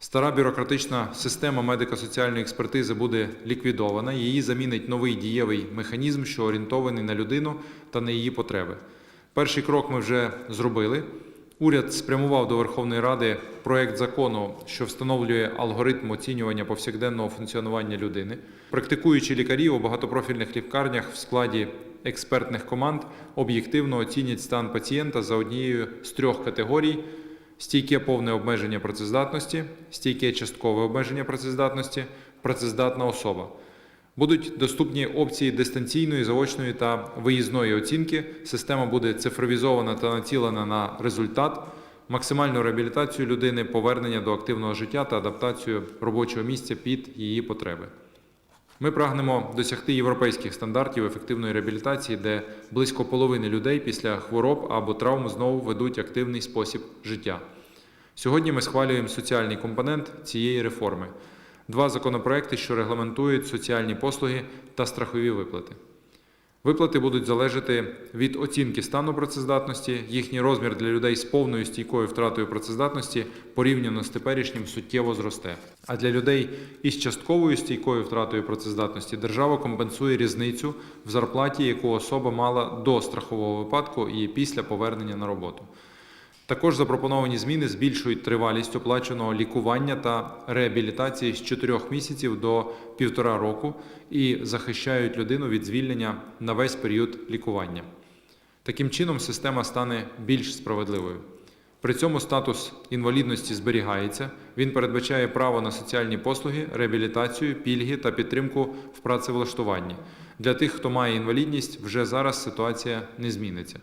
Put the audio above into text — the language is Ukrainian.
Стара бюрократична система медико-соціальної експертизи буде ліквідована. Її замінить новий дієвий механізм, що орієнтований на людину та на її потреби. Перший крок ми вже зробили. Уряд спрямував до Верховної Ради проект закону, що встановлює алгоритм оцінювання повсякденного функціонування людини. Практикуючі лікарі у багатопрофільних лікарнях в складі експертних команд об'єктивно оцінять стан пацієнта за однією з трьох категорій: стійке повне обмеження працездатності, стійке часткове обмеження працездатності, працездатна особа. Будуть доступні опції дистанційної, заочної та виїзної оцінки. Система буде цифровізована та націлена на результат, максимальну реабілітацію людини, повернення до активного життя та адаптацію робочого місця під її потреби. Ми прагнемо досягти європейських стандартів ефективної реабілітації, де близько половини людей після хвороб або травм знову ведуть активний спосіб життя. Сьогодні ми схвалюємо соціальний компонент цієї реформи. Два законопроекти, що регламентують соціальні послуги та страхові виплати. Виплати будуть залежати від оцінки стану працездатності, їхній розмір для людей з повною стійкою втратою працездатності порівняно з теперішнім суттєво зросте. А для людей із частковою стійкою втратою працездатності держава компенсує різницю в зарплаті, яку особа мала до страхового випадку і після повернення на роботу. Також запропоновані зміни збільшують тривалість оплаченого лікування та реабілітації з 4 місяців до півтора року і захищають людину від звільнення на весь період лікування. Таким чином, система стане більш справедливою. При цьому статус інвалідності зберігається. Він передбачає право на соціальні послуги, реабілітацію, пільги та підтримку в працевлаштуванні. Для тих, хто має інвалідність, вже зараз ситуація не зміниться.